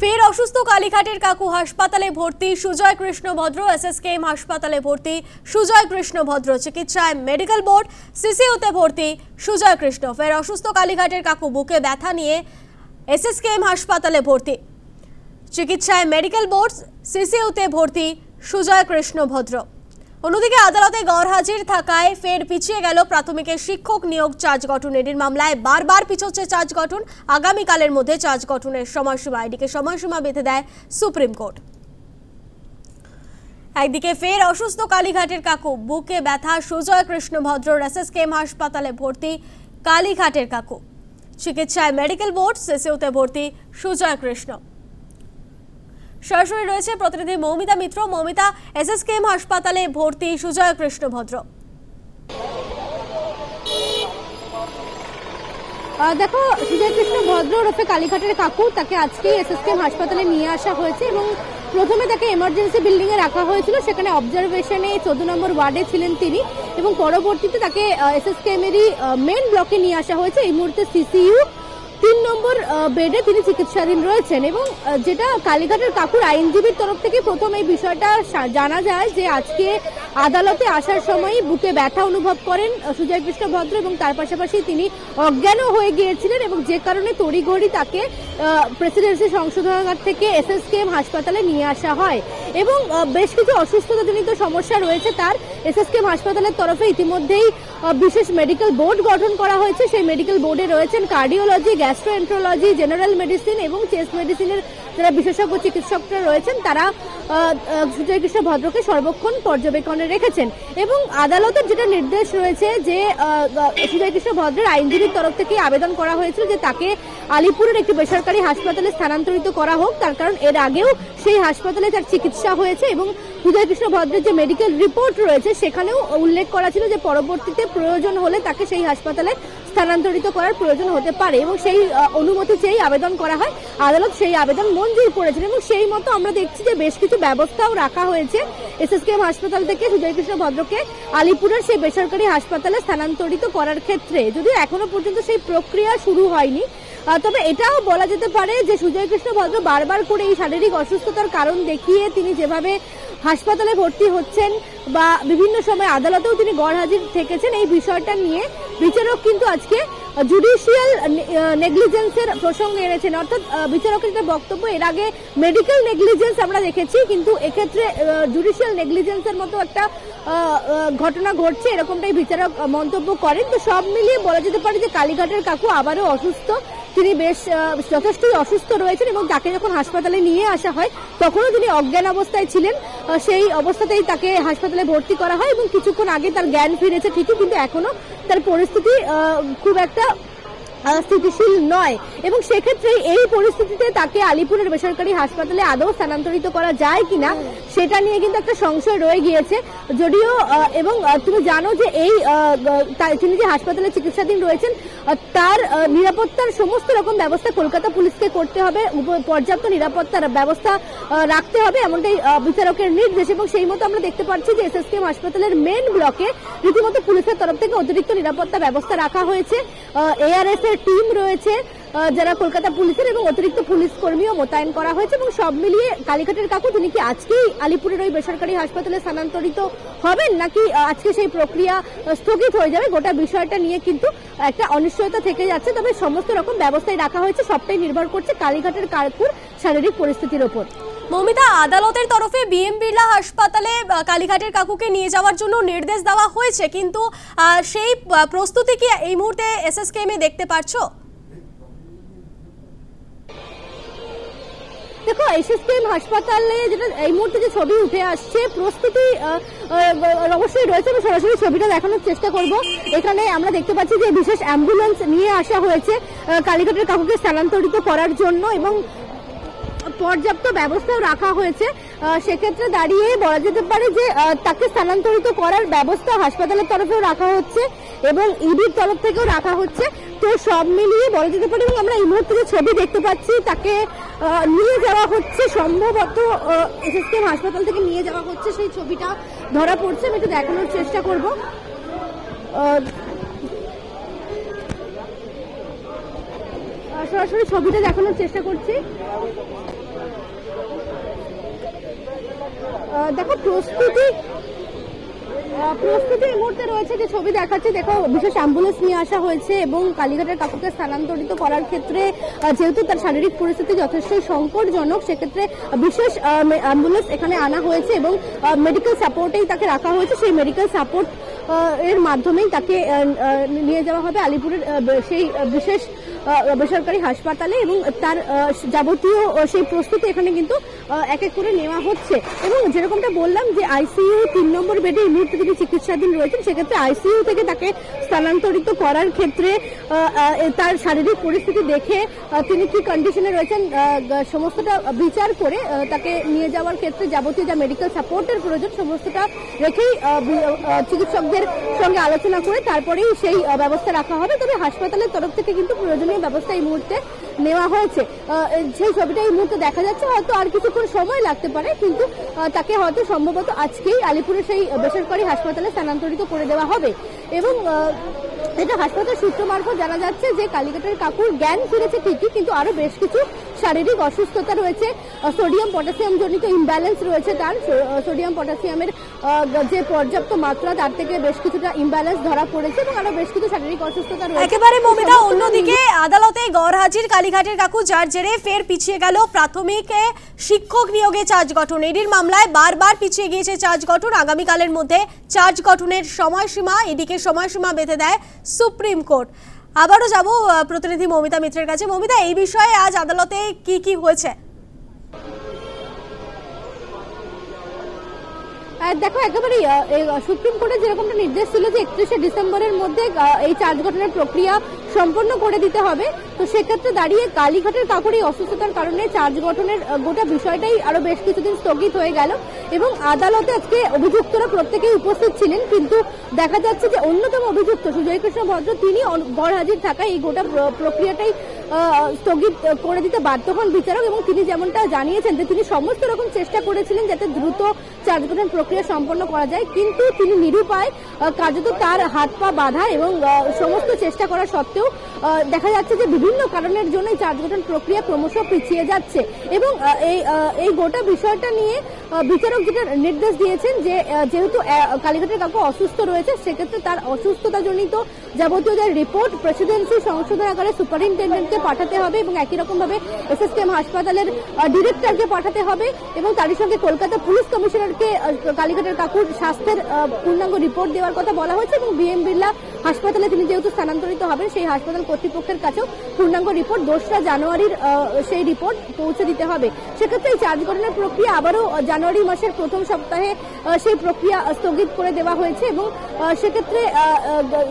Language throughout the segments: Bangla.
ফের অসুস্থ কালীঘাটের কাকু হাসপাতালে ভর্তি সুজয় কৃষ্ণ ভদ্র, এসএসকেএম হাসপাতালে ভর্তি সুজয় কৃষ্ণ ভদ্র, চিকিৎসায় মেডিকেল বোর্ড, সিসিউতে ভর্তি সুজয় কৃষ্ণ। ফের অসুস্থ কালীঘাটের কাকু বুকে ব্যথা নিয়ে এসএসকেএম হাসপাতালে ভর্তি। চিকিৎসায় মেডিকেল বোর্ড, সিসিউতে ভর্তি সুজয় কৃষ্ণ ভদ্র। অন্যদিকে আদালতে গড়হাজির থাকায় ফের পিছিয়ে গেল প্রাথমিকের শিক্ষক নিয়োগ চার্জ গঠনের এর মামলায় বারবার পিছোচ্ছে চার্জ গঠন। আগামীকালের মধ্যে চার্জ গঠনের সময়সীমা, এদিকে সময়সীমা বেঁধে দেয় সুপ্রিম কোর্ট। একদিকে ফের অসুস্থ কালীঘাটের কাকু, বুকে ব্যথা, সুজয় কৃষ্ণ ভদ্র এসএসকেএম হাসপাতালে ভর্তি কালীঘাটের কাকু। চিকিৎসায় মেডিকেল বোর্ড, সিসিউতে ভর্তি সুজয় কৃষ্ণ। সরাসরি রয়েছে প্রতিনিধি মৌমিতা মিত্র। মৌমিতা এস এসএসকেএম হাসপাতালে ভর্তি সুজয় কৃষ্ণ ভদ্র দেখো, সুজয় কৃষ্ণ ভদ্র ওরফে কালীঘাটের কাকু, তাকে আজকেই এসএসকেএম হাসপাতালে নিয়ে আসা হয়েছে এবং প্রথমে তাকে এমার্জেন্সি বিল্ডিং এ রাখা হয়েছিল। সেখানে অবজারভেশনে চোদ্দ নম্বর ওয়ার্ডে ছিলেন তিনি এবং পরবর্তীতে তাকে এস এসএসকেএম এরই মেন ব্লকে নিয়ে আসা হয়েছে। এই মুহূর্তে সিসিইউ তিন নম্বর বেডে তিনি চিকিৎসাধীন রয়েছেন এবং যেটা কালীঘাটের কাকুর আইনজীবীর তরফ থেকে প্রথম এই বিষয়টা জানা যায় যে আজকে আদালতে আসার সময় বুকে ব্যথা অনুভব করেন সুজয় কৃষ্ণ ভদ্র এবং তার পাশাপাশি তিনি অজ্ঞানও হয়ে গিয়েছিলেন এবং যে কারণে তড়িঘড়ি তাকে প্রেসিডেন্সি সংশোধনাগার থেকে এস এসএসকেএম হাসপাতালে নিয়ে আসা হয়। এবং বেশ কিছু অসুস্থতাজনিত সমস্যা রয়েছে তার। এসএসকেএম হাসপাতালের তরফে ইতিমধ্যেই বিশেষ মেডিকেল বোর্ড গঠন করা হয়েছে। সেই মেডিকেল বোর্ডে রয়েছেন কার্ডিওলজি গ্যাস্ট্রোএন্ট্রোলজি জেনারেল মেডিসিন এবং চেস্ট মেডিসিনের যারা বিশেষজ্ঞ চিকিৎসকরা রয়েছেন, তারা সুজয় কৃষ্ণ ভদ্রকে সর্বক্ষণ পর্যবেক্ষণে রেখেছেন এবং আদালতের যেটা নির্দেশ রয়েছে যে সুজয় কৃষ্ণ ভদ্রের আইনজীবীর তরফ থেকে আবেদন করা হয়েছিল যে তাকে আলিপুরের একটি বেসরকারি হাসপাতালে স্থানান্তরিত করা হোক। তার কারণ এর আগেও সেই হাসপাতালে তার চিকিৎসা হয়েছে এবং সুজয় কৃষ্ণ ভদ্রের যে মেডিকেল রিপোর্ট রয়েছে, সেখানেও উল্লেখ করা ছিল যে পরবর্তীতে প্রয়োজন হলে তাকে সেই হাসপাতালে স্থানান্তরিত করার প্রয়োজন হতে পারে এবং সেই অনুমতি চেয়েই আবেদন করা হয়। আদালত সেই আবেদন মঞ্জুর করেছেন এবং সেই মতো আমরা দেখছি যে বেশ কিছু ব্যবস্থাও রাখা হয়েছে। এসএসকেএম হাসপাতাল থেকে সুজয় কৃষ্ণ ভদ্রকে আলিপুরের সেই বেসরকারি হাসপাতালে স্থানান্তরিত করার ক্ষেত্রে, যদিও এখনও পর্যন্ত সেই প্রক্রিয়া শুরু হয়নি তবে এটাও বলা যেতে পারে যে সুজয় কৃষ্ণ ভদ্র বারবার করে এই শারীরিক অসুস্থতার কারণ দেখিয়ে তিনি যেভাবে হাসপাতালে ভর্তি হচ্ছেন বা বিভিন্ন সময় আদালতেও তিনি গড়হাজির থেকেছেন, এই বিষয়টা নিয়ে বিচারক কিন্তু আজকে জুডিশিয়াল নেগলিজেন্সের প্রসঙ্গে এনেছেন। অর্থাৎ বিচারকের যেটা বক্তব্য, এর আগে মেডিকেল নেগলিজেন্স আমরা দেখেছি, কিন্তু এক্ষেত্রে জুডিশিয়াল নেগলিজেন্সের মতো একটা ঘটনা ঘটছে, এরকমটাই বিচারক মন্তব্য করেন। তো সব মিলিয়ে বলা যেতে পারে যে কালীঘাটের কাকু আবারও অসুস্থ। তিনি বেশ যথেষ্টই অসুস্থ রয়েছেন এবং তাকে যখন হাসপাতালে নিয়ে আসা হয়, তখনও তিনি অজ্ঞান অবস্থায় ছিলেন সেই অবস্থাতেই তাকে হাসপাতালে ভর্তি করা হয় এবং কিছুক্ষণ আগে তার জ্ঞান ফিরেছে ঠিকই, কিন্তু এখনও তার পরিস্থিতি খুব একটা স্থিতিশীল নয়। এবং সেক্ষেত্রে এই পরিস্থিতিতে তাকে আলিপুরের বেসরকারি হাসপাতালে আদৌ স্থানান্তরিত করা যায় কিনা, সেটা নিয়ে কিন্তু একটা সংশয় রয়ে গিয়েছে। যদিও এবং তুমি জানো যে এই তিনি যে হাসপাতালে চিকিৎসাধীন রয়েছেন তার নিরাপত্তার সমস্ত রকম ব্যবস্থা কলকাতা পুলিশকে করতে হবে পর্যাপ্ত নিরাপত্তার ব্যবস্থা রাখতে হবে, এমনটাই বিচারকের নির্দেশ। এবং সেই মতো আমরা দেখতে পাচ্ছি যে এসএসকেএম হাসপাতালের মেন ব্লকে রীতিমতো পুলিশের তরফ থেকে অতিরিক্ত নিরাপত্তা ব্যবস্থা রাখা হয়েছে। এআরএস এর টিম রয়েছে যারা কলকাতা পুলিশের এবং অতিরিক্ত পুলিশ কর্মীও মোতায়েন করা হয়েছে এবং সব মিলিয়ে কালীঘাটের কাকু তিনি কি আজকেই আলিপুরের ওই বেসরকারি হাসপাতালে স্থানান্তরিত হবেন নাকি আজকে সেই প্রক্রিয়া স্থগিত হয়ে যাবে? গোটা বিষয়টা নিয়ে কিন্তু একটা অনিশ্চয়তা থেকে যাচ্ছে। তবে সমস্ত রকম ব্যবস্থায় রাখা হয়েছে, সবটাই নির্ভর করছে কালীঘাটের কাকুর শারীরিক পরিস্থিতির ওপর। মৌমিতা, আদালতের তরফে বিএম বিড়লা হাসপাতালে কালীঘাটের কাকুকে নিয়ে যাওয়ার জন্য নির্দেশ দেওয়া হয়েছে। কিন্তু সেই প্রস্তুতি কি এই মুহূর্তে এসএসকেএম এ দেখতে পারছ? দেখো, এসএসকেএম হাসপাতালে যেটা এই মুহূর্তে যে ছবি উঠে আসছে, প্রস্তুতি অবশ্যই রয়েছে। আমি সরাসরি ছবিটা দেখানোর চেষ্টা করব। এখানে আমরা দেখতে পাচ্ছি যে বিশেষ অ্যাম্বুলেন্স নিয়ে আসা হয়েছে কালীঘাটের কাকুকে স্থানান্তরিত করার জন্য এবং পর্যাপ্ত ব্যবস্থাও রাখা হয়েছে। সেক্ষেত্রে দাঁড়িয়ে বলা যেতে পারে যে তাকে স্থানান্তরিত করার ব্যবস্থা হাসপাতালের তরফেও রাখা হচ্ছে এবং ইডির তরফ থেকেও রাখা হচ্ছে। তো সব মিলিয়ে বলা যেতে পারে এবং আমরা এই মুহূর্তে যে ছবি দেখতে পাচ্ছি, তাকে নিয়ে যাওয়া হচ্ছে। সম্ভবত এসএসকেএম হাসপাতাল থেকে নিয়ে যাওয়া হচ্ছে সেই ছবিটা। ধরা পড়ছে, আমি একটু দেখানোর চেষ্টা করব। সরাসরি ছবিটা দেখানোর চেষ্টা করছি। দেখো, প্রস্তুতি প্রস্তুতি এই মুহূর্তে রয়েছে যে ছবি দেখাচ্ছে। দেখো, বিশেষ অ্যাম্বুলেন্স নিয়ে আসা হয়েছে এবং কালীঘাটের কাকুকে স্থানান্তরিত করার ক্ষেত্রে যেহেতু তার শারীরিক পরিস্থিতি যথেষ্ট সংকটজনক, সেক্ষেত্রে বিশেষ অ্যাম্বুলেন্স এখানে আনা হয়েছে এবং মেডিকেল সাপোর্টেই তাকে রাখা হয়েছে। সেই মেডিকেল সাপোর্ট এর মাধ্যমেই তাকে নিয়ে যাওয়া হবে। আলিপুরের সেই বিশেষ বেসরকারি হাসপাতালে এবং তার যাবতীয় সেই প্রস্তুতি এখানে কিন্তু এক এক করে নেওয়া হচ্ছে। এবং যেরকমটা বললাম যে আইসিইউ তিন নম্বর বেডে এই মুহূর্তে তিনি চিকিৎসাধীন রয়েছেন, সেক্ষেত্রে আইসিইউ থেকে তাকে স্থানান্তরিত করার ক্ষেত্রে তার শারীরিক পরিস্থিতি দেখে তিনি কি কন্ডিশনে রয়েছেন সমস্তটা বিচার করে তাকে নিয়ে যাওয়ার ক্ষেত্রে যাবতীয় যা মেডিকেল সাপোর্টের প্রয়োজন, সমস্তটা রেখেই চিকিৎসকদের সঙ্গে আলোচনা করে তারপরেই সেই ব্যবস্থা রাখা হবে। তবে হাসপাতালের তরফ থেকে কিন্তু প্রয়োজনীয় ব্যবস্থা এই মুহূর্তে নেওয়া হয়েছে। সেই ছবিটা এই মুহূর্তে দেখা যাচ্ছে, হয়তো আর কিছুক্ষণ সময় লাগতে পারে, কিন্তু তাকে হয়তো সম্ভবত আজকেই আলিপুরের সেই বেসরকারি হাসপাতালে স্থানান্তরিত করে দেওয়া হবে। এবং এটা হাসপাতাল সূত্র মারফত জানা যাচ্ছে যে, কালীঘাটের কাকুর জ্ঞান ফিরেছে ঠিকই, কিন্তু আরও বেশ কিছু শারীরিক অসুস্থতা রয়েছে সোডিয়াম পটাশিয়াম জনিত ইমব্যালেন্স রয়েছে তার। সোডিয়াম পটাশিয়ামের যে পর্যাপ্ত মাত্রা, তার থেকে বেশ কিছুটা ইমব্যালেন্স ধরা পড়েছে এবং আরও বেশ কিছু শারীরিক অসুস্থতা রয়েছে। একেবারে মমিতা, অন্যদিকে আদালতে গড় হাজির কালীঘাটের কাকু যার জেরে ফের পিছিয়ে গেল। প্রাথমিক শিক্ষক নিয়োগে চার্জ গঠন। এডির মামলায় বারবার পিছিয়ে গিয়েছে চার্জ গঠন। আগামীকালের মধ্যে চার্জ গঠনের সময়সীমা, এদিকে সময়সীমা বেঁধে দেয় সুপ্রিম কোর্ট। আবারও যাব প্রতিনিধি মমিতা মিত্রের কাছে। মমিতা এই বিষয়ে আজ আদালতে কি কি হয়েছে? দেখো, একেবারেই সুপ্রিম কোর্টের যেরকমটা নির্দেশ ছিল যে একত্রিশে ডিসেম্বরের মধ্যে এই চার্জ গঠনের প্রক্রিয়া সম্পন্ন করে দিতে হবে, তো সেক্ষেত্রে দাঁড়িয়ে কালীঘাটের কাকুর অসুস্থতার কারণে চার্জ গঠনের গোটা বিষয়টাই আরও বেশ কিছুদিন স্থগিত হয়ে গেল এবং আদালতে আজকে অভিযুক্তরা প্রত্যেকেই উপস্থিত ছিলেন, কিন্তু দেখা যাচ্ছে যে অন্যতম অভিযুক্ত সুজয় কৃষ্ণ ভদ্র তিনি গড় হাজির থাকায় এই গোটা প্রক্রিয়াটাই স্থগিত করে দিতে বাধ্য হন বিচারক এবং তিনি যেমনটা জানিয়েছেন যে তিনি সমস্ত রকম চেষ্টা করেছিলেন যাতে দ্রুত চার্জ গঠন প্রক্রিয়া সম্পন্ন করা যায়, কিন্তু তিনি নিরুপায় কার্যত তার হাত পা বাঁধা এবং সমস্ত চেষ্টা করা সত্ত্বেও দেখা যাচ্ছে যে বিভিন্ন কারণের জন্য চার্জ গঠন প্রক্রিয়া ক্রমশ পিছিয়ে যাচ্ছে এবং এই এই গোটা বিষয়টা নিয়ে বিচারক যেটা নির্দেশ দিয়েছেন যে যেহেতু কালীঘাটের কাকু অসুস্থ রয়েছে, সেক্ষেত্রে তার অসুস্থতাজনিত যাবতীয় যে রিপোর্ট, প্রেসিডেন্সি সংশোধনাগারে সুপারিনটেন্ডেন্টকে পাঠাতে হবে এবং একই রকম ভাবে এসএসকেএম হাসপাতালের ডিরেক্টরকে পাঠাতে হবে এবং তারই সঙ্গে কলকাতা পুলিশ কমিশনারকে কালীঘাটের কাকুর স্বাস্থ্যের পূর্ণাঙ্গ রিপোর্ট দেওয়ার কথা বলা হয়েছে এবং বিএম বিড়লা হাসপাতালে তিনি যেহেতু স্থানান্তরিত হবেন, সেই হাসপাতাল কর্তৃপক্ষের কাছেও পূর্ণাঙ্গ রিপোর্ট দোসরা জানুয়ারির সেই রিপোর্ট পৌঁছে দিতে হবে। সেক্ষেত্রে এই চার্জ গঠনের প্রক্রিয়া আবারও জানুয়ারি মাসের প্রথম সপ্তাহে সেই প্রক্রিয়া স্থগিত করে দেওয়া হয়েছে এবং সেক্ষেত্রে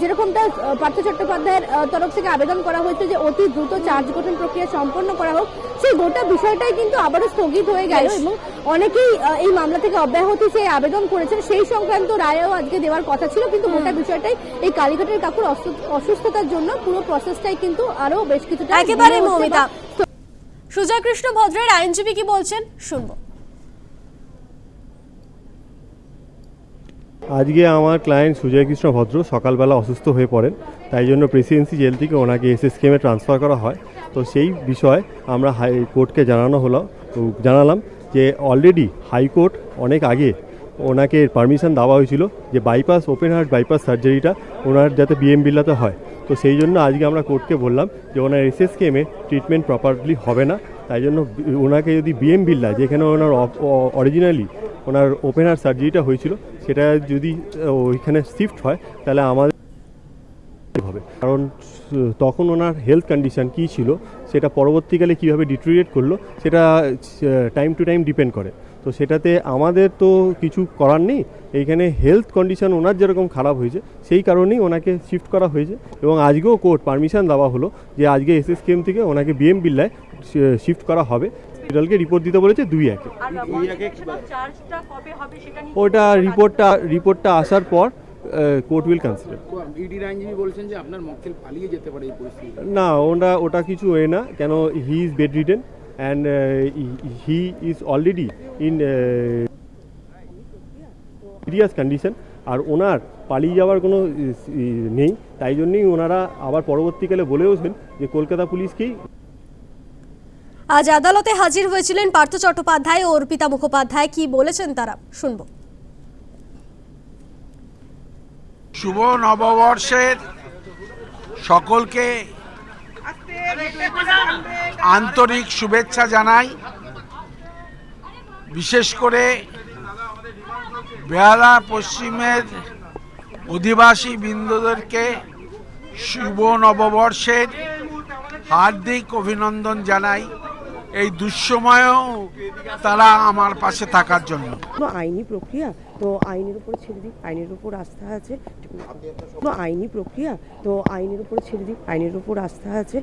যেরকমটা পার্থ চট্টোপাধ্যায়ের তরফ থেকে আবেদন করা হয়েছে যে অতি দ্রুত চার্জ গঠন প্রক্রিয়া সম্পন্ন করা হোক সেই গোটা বিষয়টাই কিন্তু আবারও স্থগিত হয়ে গেল এবং অনেকেই এই মামলা থেকে অব্যাহতি চেয়ে আবেদন করেছেন। সেই সংক্রান্ত রায়ও আজকে দেওয়ার কথা ছিল কিন্তু গোটা বিষয়টাই এই কালীঘাটের কাকুর অসুস্থতার জন্য পুরো প্রসেসটাই কিন্তু আরও বেশ কিছুটা একেবারে মমিতা। সুজয় কৃষ্ণ ভদ্রের আইনজীবী কি বলছেন? শুনব। আজকে আমার ক্লায়েন্ট সুজয় কৃষ্ণ ভদ্র সকালবেলা অসুস্থ হয়ে পড়েন, তাই জন্য প্রেসিডেন্সি জেল থেকে ওনাকে এসএসকেএমে ট্রান্সফার করা হয়। তো সেই বিষয়ে আমরা হাই কোর্টকে জানানো হলো জানালাম যে অলরেডি হাইকোর্ট অনেক আগে ওনাকে পারমিশন দেওয়া হয়েছিল যে বাইপাস ওপেন হার্ট বাইপাস সার্জারিটা ওনার যাতে বিএম বিল্লাতে হয়। তো সেই জন্য আজকে আমরা কোর্টকে বললাম যে ওনার এসএসকেএমে ট্রিটমেন্ট প্রপারলি হবে না, তাই জন্য ওনাকে যদি বিএম বিল্লা যেখানে ওনার অরিজিনালি ওনার ওপেন সার্জারিটা হয়েছিল, সেটা যদি ওইখানে শিফট হয়, তাহলে আমাদের হবে। কারণ, তখন ওনার হেলথ কন্ডিশন কী ছিল, সেটা পরবর্তীকালে কীভাবে ডিটোরিয়েট করল, সেটা টাইম টু টাইম ডিপেন্ড করে। তো সেটাতে আমাদের তো কিছু করার নেই, এইখানে হেলথ কন্ডিশন ওনার যেরকম খারাপ হয়েছে, সেই কারণেই ওনাকে শিফট করা হয়েছে। এবং আজকেও কোর্ট পারমিশন দেওয়া হলো যে আজকে এসএসকেএম থেকে ওনাকে বিএম বিল্লায় শিফট করা হবে। হসপিটালকে রিপোর্ট দিতে বলেছে দুই একে। ওটা রিপোর্টটা রিপোর্টটা আসার পর কোর্ট উইল কনসিডার ইডির আইনজীবী বলছেন যে আপনার মক্কেল পালিয়ে যেতে পারে এই পরিস্থিতিতে না ওটা ওটা কিছু এ না কেন he is bedridden and he is already in serious condition আর ওনার পালিয়ে যাওয়ার কোনো ই নেই। তাই জন্যই ওনারা আবার পরবর্তীকালে বলেওছেন যে কলকাতা পুলিশকেই আজ আদালতে হাজির হয়েছিলেন পার্থ চট্টোপাধ্যায় ও অর্পিতা মুখোপাধ্যায়। কি বলেছেন তারা? শুনব। শুভ নববর্ষের সকলকে আন্তরিক শুভেচ্ছা জানাই। বিশেষ করে বেহালা পশ্চিমের অধিবাসী বৃন্দদেরকে শুভ নববর্ষের হার্দিক অভিনন্দন জানাই। এই দুঃসময়েও তারা আমার পাশে থাকার জন্য। আইনি প্রক্রিয়া, তো আইনের উপর ছেড়ে দিক, আইনের উপর আস্থা আছে। আইনি প্রক্রিয়া, তো আইনের উপর ছেড়ে দিক, আইনের উপর আস্থা আছে।